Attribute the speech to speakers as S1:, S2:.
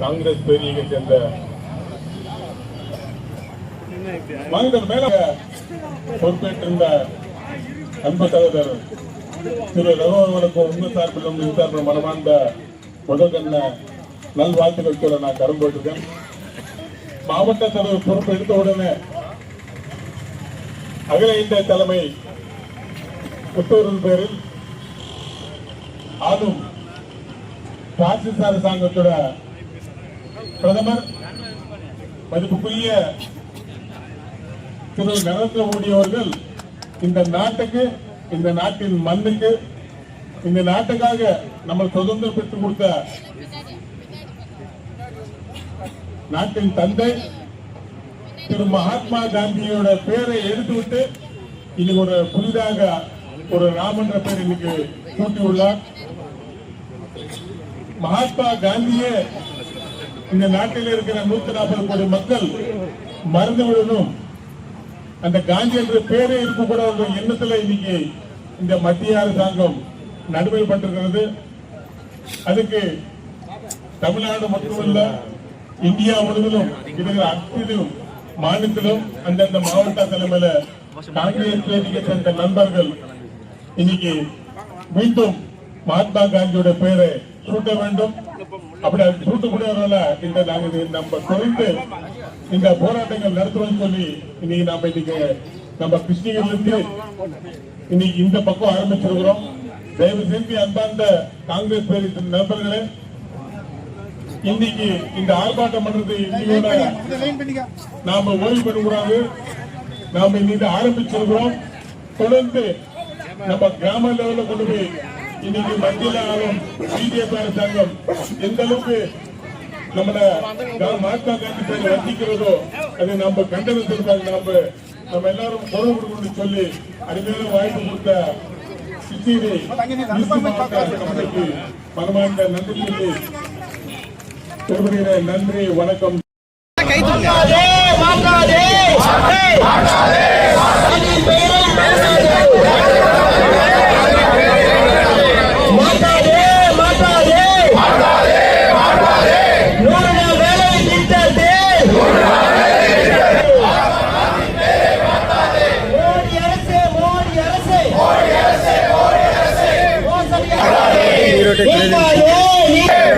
S1: காங்கிரஸ் பேரியத்தை சேர்ந்த மாநில மேல பொறுப்பேற்றிருந்த அன்பு சகோதரர் திரு ரகுவர்களுக்கு உங்கள் சார்பிலும் என் சார்பிலும் மனமார்ந்த முதற்கண்ண நல்வாழ்த்துக்கள் கூட நான் கரம் போட்டிருக்கேன் மாவட்ட தலைவர் பொறுப்பு எடுத்த உடனே அகில இந்திய தலைமை புத்தூரின் பேரில் ஆளும் பாசிஸ்ட் அரசாங்கத்தோட பிரதமர் மதிப்புக்குரிய திரு. நரேந்திர மோடி அவர்கள் இந்த நாட்டுக்கு இந்த நாட்டின் மண்ணுக்கு இந்த நாட்டுக்காக நம்ம சுதந்திரம் பெற்றுக் கொடுத்த நாட்டின் தந்தை திரு. மகாத்மா காந்தியோட பேரை எடுத்துவிட்டு இன்னைக்கு ஒரு புதிதாக ஒரு ராமன்ற பேர் இன்னைக்கு கூட்டியுள்ளார். மகாத்மா காந்தியே இந்த நாட்டில் இருக்கிற நூத்தி நாற்பது கோடி மக்கள் மறந்து விடணும் அந்த காந்தி என்ற பேரே இருக்கக்கூடாது எண்ணத்துல இன்னைக்கு இந்த மத்திய அரசாங்கம் நடுமை பட்டிருக்கிறது. அதுக்கு தமிழ்நாடு மட்டுமல்ல இந்தியா முழுவதும் இருக்கிற அத்தனை மாநிலத்திலும் அந்தந்த மாவட்ட தலைமையில காங்கிரஸ் பேதிக்கு சேர்ந்த நண்பர்கள் இன்னைக்கு மீண்டும் மகாத்மா காந்தியோட பேரை சூட்ட வேண்டும். அப்படி அது சூட்டக்கூடியவர்கள இந்த நாங்கள் நம்ம தொடர்ந்து இந்த போராட்டங்கள் நடத்துவோம்னு சொல்லி இன்னைக்கு நாம இன்னைக்கு நம்ம கிருஷ்ணகிரில இருந்து இன்னைக்கு இந்த பக்கம் ஆரம்பிச்சிருக்கிறோம். தயவு செஞ்சு அன்பார்ந்த காங்கிரஸ் பேர் நண்பர்களே இன்னைக்கு இந்த ஆர்ப்பாட்டம் பண்றது இன்னையோட நாம ஓய்வு பெறக்கூடாது நாம இன்னைக்கு ஆரம்பிச்சிருக்கிறோம். தொடர்ந்து நம்ம கிராம லெவல்ல கொண்டு போய் இன்னைக்கு மத்தியில் ஆளும் பிஜேபி அரசாங்கம் எந்த அளவுக்கு நம்மள மகாத்மா காந்தி பேர் வச்சிக்கிறதோ அதை நம்ம கண்டனத்திற்காக நம்ம நம்ம எல்லாரும் குரல் கொடுக்கணும்னு சொல்லி அருமையான வாய்ப்பு கொடுத்த கிருஷ்ணகிரி ஈஸ்ட் நன்றி சொல்லி நன்றி வணக்கம்.
S2: மோசடியாக